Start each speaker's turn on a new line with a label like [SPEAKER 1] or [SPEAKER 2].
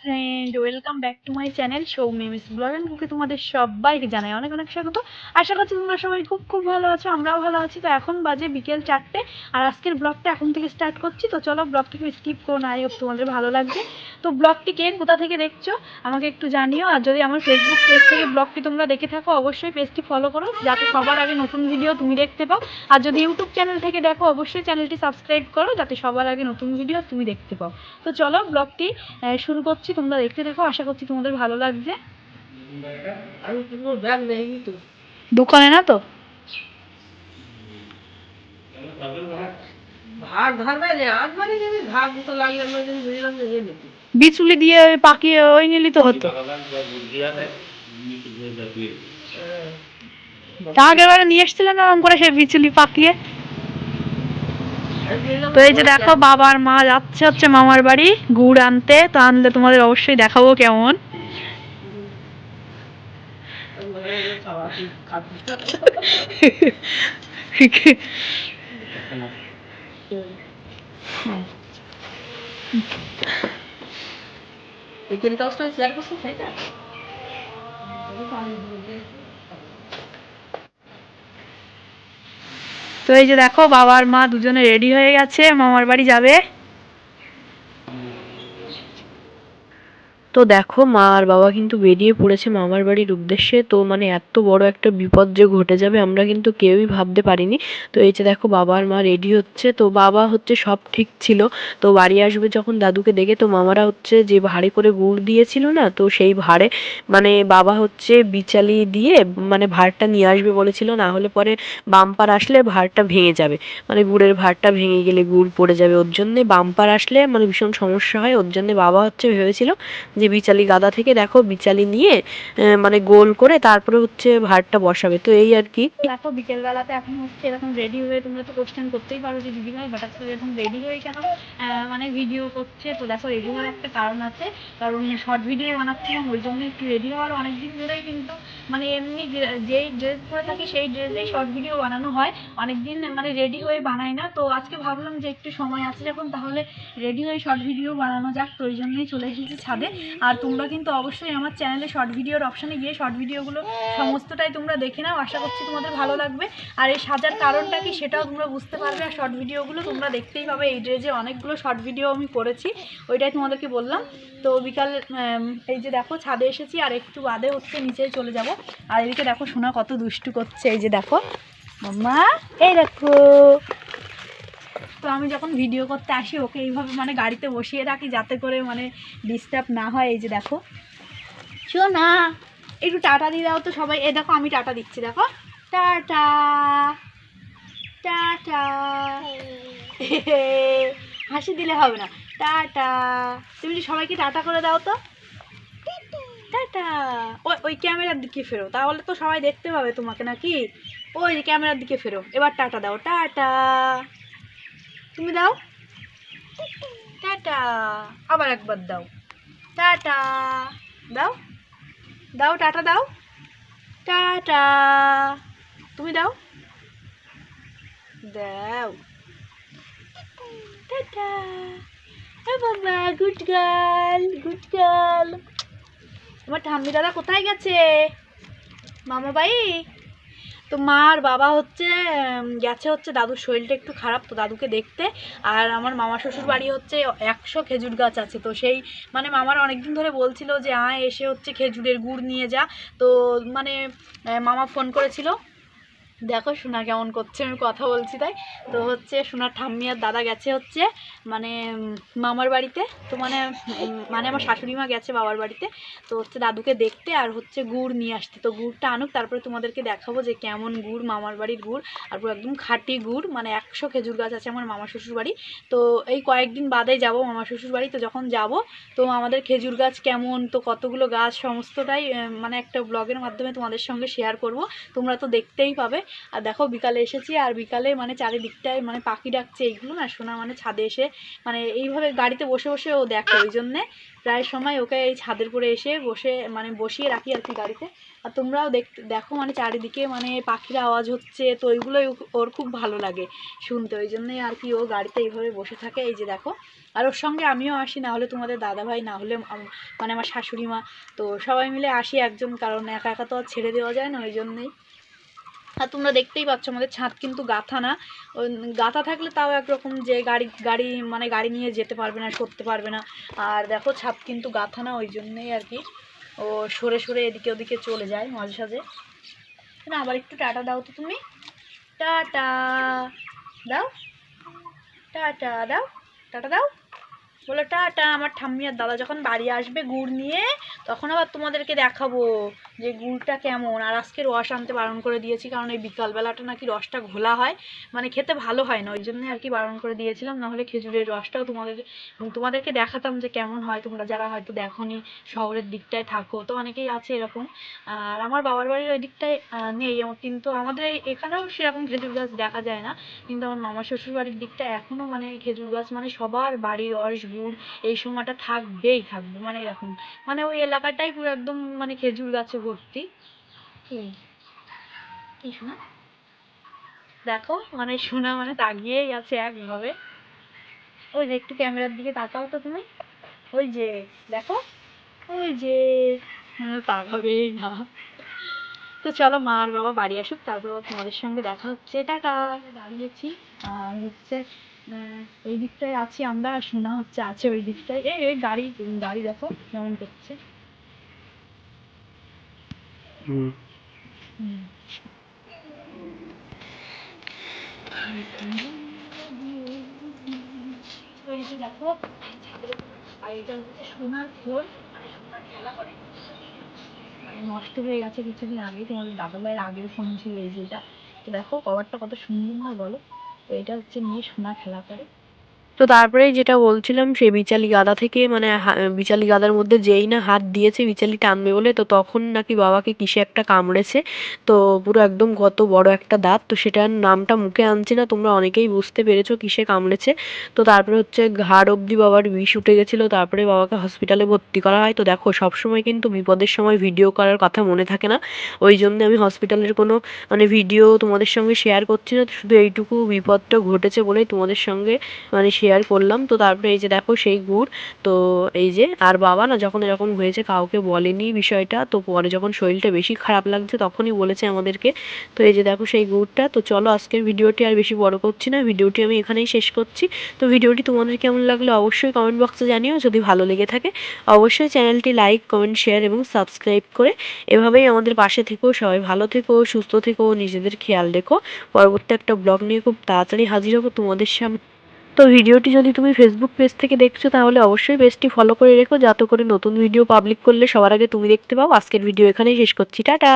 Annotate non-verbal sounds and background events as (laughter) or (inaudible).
[SPEAKER 1] Friend welcome back to my channel show Mimi's blog and কুকে তোমাদের সবাইকে জানাই অনেক অনেক স্বাগত। আশা করছি তোমরা সবাই খুব খুব ভালো আছো, আমরাও ভালো আছি। তো এখন বাজে বিকেল চারটে, আর আজকের ব্লগটা এখন থেকে স্টার্ট করছি। তো চলো ব্লগটাকে স্কিপ করো, না আই তোমাদের ভালো লাগবে। তো ব্লগটি কে, কোথা থেকে দেখছ, আমাকে একটু জানিও। আর যদি আমার ফেসবুক পেজ থেকে ব্লগটি তোমরা দেখে থাকো, অবশ্যই পেজটি ফলো করো, যাতে সবার আগে নতুন ভিডিও তুমি দেখতে পাও। আর যদি ইউটিউব চ্যানেল থেকে দেখো, অবশ্যই চ্যানেলটি সাবস্ক্রাইব করো, যাতে সবার আগে নতুন ভিডিও তুমি দেখতে পাও। তো চলো ব্লগটি শুরু করছি। তোমরা দেখতে দেখো আশা করছি তোমাদের ভালো লাগছে। দোকানে না তো?
[SPEAKER 2] মানে
[SPEAKER 1] বিচুলি দিয়ে পাকিয়ে ওই নিলি তো হতো। তা আগের বারে নিয়ে এসেছিলে না করে সে বিচুলি পাকিয়ে? তো এই যে দেখো বাবা আর মা যাচ্ছে হচ্ছে মামার বাড়ি, গুড় আনতে। তো আনলে তোমাদের অবশ্যই দেখাবো কেমন।
[SPEAKER 2] তো
[SPEAKER 1] এই যে দেখো বাবা আর মা দুজনে রেডি হয়ে গেছে মামার বাড়ি যাবে।
[SPEAKER 3] তো দেখো, মা আর বাবা কিন্তু বেরিয়ে পড়েছে মামার বাড়ির উদ্দেশ্যে। তো মানে এত বড় একটা বিপদ যে ঘটে যাবে, আমরা কিন্তু কেউই ভাবতে পারিনি। তো এই যে দেখো, বাবা আর মা রেডি হচ্ছে। তো বাবা হচ্ছে সব ঠিক ছিল। তো বাড়ি আসবে যখন দাদুকে দেখে, তো মামারা হচ্ছে যে ভাড়ে করে গুড় দিয়েছিল না, তো সেই ভাড়ে মানে বাবা হচ্ছে বিচালি দিয়ে মানে ভাড়টা নিয়ে আসবে বলেছিল। না হলে পরে বাম্পার আসলে ভাড়টা ভেঙে যাবে। মানে গুড়ের ভাড়টা ভেঙে গেলে গুড় পড়ে যাবে। ওর জন্যে বাম্পার আসলে মানে ভীষণ সমস্যা হয়। ওর জন্যে বাবা হচ্ছে ভেবেছিল যে বিচালি গাদা থেকে দেখো বিচালি নিয়ে মানে গোল করে তারপরে হচ্ছে ভাতটা বসাবে। তো এই আর কি।
[SPEAKER 1] দেখো বিকেল বেলাতে এখন হচ্ছে এরকম রেডি হয়ে তোমরা তো কোশ্চেন করতেই পারো যে দিদি ভাই হঠাৎ করে এরকম রেডি হয়ে কেন মানে ভিডিও করছে? তো দেখো রেডি হওয়ার একটা কারণ আছে। কারণ শর্ট ভিডিও বানাচ্ছিলাম, ওই জন্য একটু রেডি হওয়ার অনেকদিন ধরেই কিন্তু মানে এমনি যেই ড্রেস পরে থাকি সেই ড্রেসেই শর্ট ভিডিও বানানো হয়। অনেকদিন মানে রেডি হয়ে বানাই না। তো আজকে ভাবলাম যে একটু সময় আছে যখন, তাহলে রেডি হয়ে শর্ট ভিডিও বানানো যাক। তো ওই জন্যই চলে এসেছি ছাদে। আর তোমরা কিন্তু অবশ্যই আমার চ্যানেলে শর্ট ভিডিওর অপশানে গিয়ে শর্ট ভিডিওগুলো সমস্তটাই তোমরা দেখে নাও। আশা করছি তোমাদের ভালো লাগবে। আর এই সাজার কারণটা কি সেটাও তোমরা বুঝতে পারবে। আর শর্ট ভিডিওগুলো তোমরা দেখতেই পাবে। এই ড্রেজে অনেকগুলো শর্ট ভিডিও আমি করেছি, ওইটাই তোমাদেরকে বললাম। তো বিকাল এই যে দেখো, ছাদে এসেছি। আর একটু বাদে হচ্ছে নিচে চলে যাব। আর এদিকে দেখো শোনা কত দুষ্টু করছে। এই যে দেখো, মাম্মা, এই দেখো। তো আমি যখন ভিডিও করতে আসি, ওকে এইভাবে মানে গাড়িতে বসিয়ে রাখি যাতে করে মানে ডিস্টার্ব না হয়। এই যে দেখো। শোনা একটু টাটা দিয়ে দাও তো সবাই। এ দেখো, আমি টাটা দিচ্ছি, দেখো। Tata tata. (laughs) হাসি দিলে হবে না। টাটা। তুমি সবাইকে টাটা করে দাও তো? টাটা। ওই ওই ক্যামেরার দিকে ফেরো। তাহলে তো সবাই দেখতে পাবে তোমাকে নাকি? ওই ক্যামেরার দিকে ফেরো। এবার টাটা দাও। টাটা। তুমি দাও। টাটা। আবার একবার দাও। টাটা। দাও। দাও, টাটা দাও। টাটা। তুমি দাও। দাও। টাটা। বাবা গুড গার্ল গুড গার্ল আমার ঠাম্মি দাদা কোথায় গেছে? মামা বাই তো মা আর বাবা হচ্ছে গেছে হচ্ছে দাদুর শরীরটা একটু খারাপ তো দাদুকে দেখতে। আর আমার মামা শ্বশুর বাড়ি হচ্ছে একশো খেজুর গাছ আছে। তো সেই মানে মামার অনেকদিন ধরে বলছিল যে, আয় এসে হচ্ছে খেজুরের গুড় নিয়ে যা। তো মানে মামা ফোন করেছিল। দেখো সোনা কেমন করছে, আমি কথা বলছি তাই। তো হচ্ছে সোনার ঠাম্মি আর দাদা গেছে হচ্ছে মানে মামার বাড়িতে। তো মানে মানে আমার শাশুড়ি মা গেছে বাবার বাড়িতে। তো হচ্ছে দাদুকে দেখতে আর হচ্ছে গুড় নিয়ে আসতে। তো গুড়টা আনুক, তারপরে তোমাদেরকে দেখাবো যে কেমন গুড়, মামার বাড়ির গুড়। আর পুরো একদম খাঁটি গুড় মানে একশো খেজুর গাছ আছে আমার মামা শ্বশুর বাড়ি। তো এই কয়েকদিন বাদে যাব মামা শ্বশুর বাড়ি। তো যখন যাব, তো আমাদের খেজুর গাছ কেমন, তো কতগুলো গাছ, সমস্তটাই মানে একটা ব্লগের মাধ্যমে তোমাদের সঙ্গে শেয়ার করব। তোমরা তো দেখতেই পাবে। আর দেখো বিকালে এসেছি আর বিকালে মানে চারিদিকটায় মানে পাখি ডাকছে এইগুলো না শোনা মানে ছাদে এসে মানে এইভাবে গাড়িতে বসে বসে ও দেখে ওই জন্যে প্রায় সময় ওকে এই ছাদের উপরে এসে বসে মানে বসিয়ে রাখি আর কি গাড়িতে। আর তোমরাও দেখ দেখো মানে চারিদিকে মানে পাখির আওয়াজ হচ্ছে তো ওইগুলোই ওর খুব ভালো লাগে শুনতে। ওই জন্যই আর কি ও গাড়িতে এইভাবে বসে থাকে এই যে দেখো। আর ওর সঙ্গে আমিও আসি না হলে তোমাদের দাদাভাই না হলে মানে আমার শাশুড়ি মা তো সবাই মিলে আসি একজন কারণ একা একা তো আর ছেড়ে দেওয়া যায় না ওই জন্যই আর তোমরা দেখতেই পাচ্ছ, আমাদের ছাদ কিন্তু গাথা না। গাথা থাকলে তাও একরকম যে গাড়ি গাড়ি মানে গাড়ি নিয়ে যেতে পারবে না, সরতে পারবে না। আর দেখো, ছাদ কিন্তু গাথা না, ওই জন্যই আর কি। ও সরে সরে এদিকে ওদিকে চলে যায় মাঝে সাঝে। না, আবার একটু টাটা দাও তো তুমি। টাটা। দাও। টাটা দাও। টাটা দাও। বলো টাটা আমার ঠাম্মি আর দাদা যখন বাড়ি আসবে গুড় নিয়ে, তখন আবার তোমাদেরকে দেখাবো যে গুড়টা কেমন। আর আজকে রস আনতে বারণ করে দিয়েছি, কারণ এই বিকালবেলাটা নাকি রসটা ঘোলা হয়। মানে খেতে ভালো হয় না, ওই জন্য আর কি বারণ করে দিয়েছিলাম। নাহলে খেজুরের রসটাও তোমাদের তোমাদেরকে দেখাতাম যে কেমন হয়। তোমরা যারা হয়তো দেখোনি শহরের দিকটায় থাকো, তো অনেকেই আছে এরকম। আর আমার বাবার বাড়ির ওই দিকটায় নেই কিন্তু আমাদের এখানেও সেরকম খেজুর গাছ দেখা যায় না। কিন্তু আমার মামা শ্বশুর বাড়ির দিকটা এখনও মানে খেজুর গাছ মানে সবার বাড়ি রস গুড় এই সময়টা থাকবেই থাকবে মানে এরকম। মানে ওই এলাকাটাই পুরো একদম মানে খেজুর গাছে ভর্তি। কি কি শোনা? দেখো মানে শোনা মানে তাকিয়েই আছে একভাবে। ওই যে একটু ক্যামেরার দিকে তাকাও তো তুমি। ওই যে দেখো ওই যে তাকাবেই না। তো চলো মা আর বাবা বাড়ি আসুক তারপর তোমাদের সঙ্গে দেখা হচ্ছে। টাটা দাঁড়িয়েছি আর হচ্ছে এই দিকটায় আছি আমরা আর শোনা হচ্ছে আছে ওই দিকটায়। এই ওই গাড়ি গাড়ি দেখো কেমন করছে। ওই যে দেখো আর এটা হচ্ছে সোনার খোল। আর সোনার খেলা করে মানে নষ্ট হয়ে গেছে কিছুদিন আগে তোমাদের দাদা ভাইয়ের আগের ফোন ছিল এই যে এটা। দেখো কভারটা কত সুন্দর না বলো? তো এটা হচ্ছে নিয়ে সোনা খেলা করে।
[SPEAKER 3] তো তারপরে যেটা বলছিলাম, সে বিচালি গাদা থেকে মানে বিচালি গাদার মধ্যে যেই না হাত দিয়েছে, বিচালি টানবে বলে, তো তখন নাকি বাবাকে কিসে একটা কামড়েছে। তো পুরো একদম কত বড় একটা দাঁত, তো সেটার নামটা মুখে আনছি না, তোমরা অনেকেই বুঝতে পেরেছ কিসে কামড়েছে। তো তারপরে হচ্ছে ঘাড় অবধি বাবার বিষ উঠে গেছিল, তারপরে বাবাকে হসপিটালে ভর্তি করা হয়। তো দেখো, সবসময় কিন্তু বিপদের সময় ভিডিও করার কথা মনে থাকে না। ওই জন্য আমি হসপিটালের কোনো মানে ভিডিও তোমাদের সঙ্গে শেয়ার করছি না, শুধু এইটুকু বিপদটা ঘটেছে বলেই তোমাদের সঙ্গে মানে শেয়ার করলাম। তো তারপরে এই যে দেখো সেই গুড়, তো এই যে, আর বাবা না যখন এরকম হয়েছে কাউকে বলেনি বিষয়টা, তো পরে যখন শরীরটা বেশি খারাপ লাগছে তখনই বলেছে আমাদেরকে। তো এই যে দেখো সেই গুড়টা, তো চলো আজকের ভিডিওটি আর বেশি বড় করছি না, ভিডিওটি আমি এখানেই শেষ করছি। তো ভিডিওটি তোমাদের কেমন লাগল অবশ্যই কমেন্ট বক্সে জানিও, যদি ভালো লেগে থাকে অবশ্যই চ্যানেলটি লাইক কমেন্ট শেয়ার এবং সাবস্ক্রাইব করে এভাবেই আমাদের পাশে থেকো, সবাই ভালো থেকো, সুস্থ থেকো, নিজেদের খেয়াল রেখো। পরবর্তী একটা ব্লগ নিয়ে খুব তাড়াতাড়ি হাজির হব তোমাদের সামনে। তো ভিডিওটি যদি তুমি ফেসবুক পেজ থেকে দেখছ, তাহলে অবশ্যই পেজটি ফলো করে রেখো। যাতে করে নতুন ভিডিও পাবলিক করলে সবার আগে তুমি দেখতে পাও। আজকের ভিডিও এখানেই শেষ করছি। টাটা!